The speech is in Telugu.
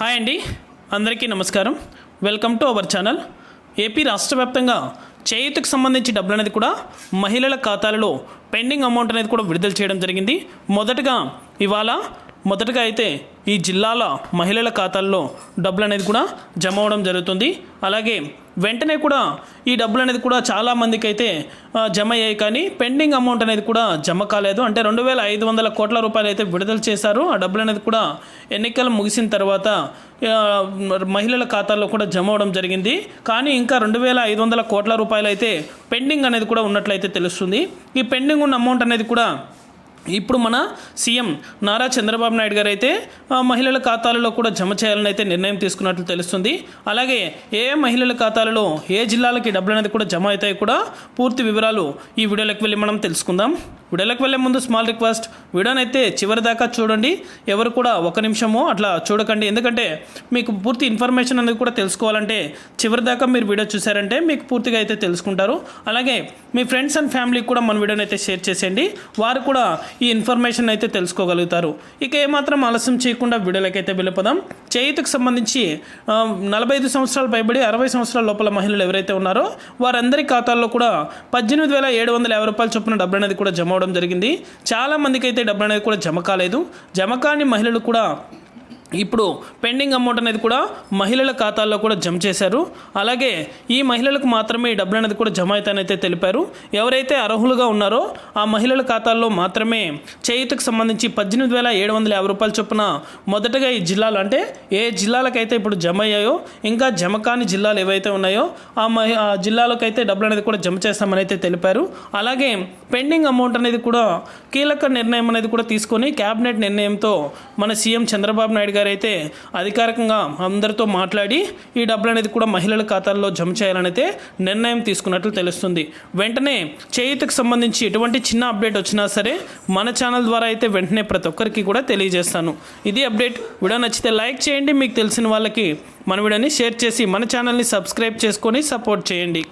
హాయ్ అండి. అందరికీ నమస్కారం. Welcome to our channel. AP రాష్ట్ర వ్యాప్తంగా చేయూతకు సంబంధించి డబ్బులు అనేది కూడా మహిళల ఖాతాలలో పెండింగ్ అమౌంట్ అనేది కూడా విడుదల చేయడం జరిగింది. మొదటగా ఇవాళ మొదటగా అయితే ఈ జిల్లాల మహిళల ఖాతాల్లో డబ్బులు అనేది కూడా జమ అవడం జరుగుతుంది. అలాగే వెంటనే కూడా ఈ డబ్బులు అనేది కూడా చాలా మందికి అయితే జమ అయ్యాయి. కానీ పెండింగ్ అమౌంట్ అనేది కూడా జమ కాలేదు. అంటే రెండు వేల ఐదు వందల కోట్ల రూపాయలు అయితే విడుదల చేశారు. ఆ డబ్బులు అనేది కూడా ఎన్నికలు ముగిసిన తర్వాత మహిళల ఖాతాల్లో కూడా జమ అవడం జరిగింది. కానీ ఇంకా రెండు వేల ఐదు వందల కోట్ల రూపాయలు అయితే పెండింగ్ అనేది కూడా ఉన్నట్లయితే తెలుస్తుంది. ఈ పెండింగ్ ఉన్న అమౌంట్ అనేది కూడా ఇప్పుడు మన సీఎం నారా చంద్రబాబు నాయుడు గారు అయితే మహిళల ఖాతాలలో కూడా జమ చేయాలని అయితే నిర్ణయం తీసుకున్నట్లు తెలుస్తుంది. అలాగే ఏ ఏ మహిళల ఖాతాలలో ఏ జిల్లాలకి డబ్బులు అనేది కూడా జమ అవుతాయి కూడా పూర్తి వివరాలు ఈ వీడియోలోకి వెళ్ళి మనం తెలుసుకుందాం. వీడియోలోకి వెళ్ళే ముందు స్మాల్ రిక్వెస్ట్ వీడియోని అయితే చివరి దాకా చూడండి. ఎవరు కూడా ఒక నిమిషము అట్లా చూడకండి. ఎందుకంటే మీకు పూర్తి ఇన్ఫర్మేషన్ అనేది కూడా తెలుసుకోవాలంటే చివరి దాకా మీరు వీడియో చూసారంటే మీకు పూర్తిగా అయితే తెలుసుకుంటారు. అలాగే మీ ఫ్రెండ్స్ అండ్ ఫ్యామిలీకి కూడా మన వీడియోని అయితే షేర్ చేసేయండి. వారు కూడా ఈ ఇన్ఫర్మేషన్ అయితే తెలుసుకోగలుగుతారు. ఇక ఏమాత్రం ఆలస్యం చేయకుండా వీడియోలోకి అయితే వెళ్ళిపోదాం. చేయూతకు సంబంధించి నలభై ఐదు సంవత్సరాలు పైబడి అరవై సంవత్సరాల లోపల మహిళలు ఎవరైతే ఉన్నారో వారందరి ఖాతాల్లో కూడా పద్దెనిమిది వేల ఏడు వందల యాభై రూపాయలు చొప్పున డబ్బు అనేది కూడా జమ అవడం జరిగింది. చాలామందికి అయితే డబ్బు అనేది కూడా జమ కాలేదు. జమ కాని మహిళలు కూడా ఇప్పుడు పెండింగ్ అమౌంట్ అనేది కూడా మహిళల ఖాతాల్లో కూడా జమ చేశారు. అలాగే ఈ మహిళలకు మాత్రమే ఈ డబ్బులు అనేది కూడా జమ అయితే తెలిపారు. ఎవరైతే అర్హులుగా ఉన్నారో ఆ మహిళల ఖాతాల్లో మాత్రమే చేయుతకు సంబంధించి పద్దెనిమిది వేల ఏడు వందల యాభై రూపాయల చొప్పున మొదటగా ఈ జిల్లాలు అంటే ఏ జిల్లాలకైతే ఇప్పుడు జమ అయ్యాయో ఇంకా జమ కాని జిల్లాలు ఏవైతే ఉన్నాయో ఆ మహి ఆ జిల్లాలకైతే డబ్బులు అనేది కూడా జమ చేస్తామని అయితే తెలిపారు. అలాగే పెండింగ్ అమౌంట్ అనేది కూడా కీలక నిర్ణయం అనేది కూడా తీసుకొని క్యాబినెట్ నిర్ణయంతో మన సీఎం చంద్రబాబు నాయుడు గారు అయితే అధికారికంగా అందరితో మాట్లాడి ఈ డబ్బులు అనేది కూడా మహిళల ఖాతాల్లో జమ చేయాలని అయితే నిర్ణయం తీసుకున్నట్లు తెలుస్తుంది. వెంటనే చేయుతకు సంబంధించి ఎటువంటి చిన్న అప్డేట్ వచ్చినా సరే మన ఛానల్ ద్వారా అయితే వెంటనే ప్రతి ఒక్కరికి కూడా తెలియజేస్తాను. ఇది అప్డేట్. వీడియో నచ్చితే లైక్ చేయండి. మీకు తెలిసిన వాళ్ళకి మన వీడియోని షేర్ చేసి మన ఛానల్ని సబ్స్క్రైబ్ చేసుకొని సపోర్ట్ చేయండి.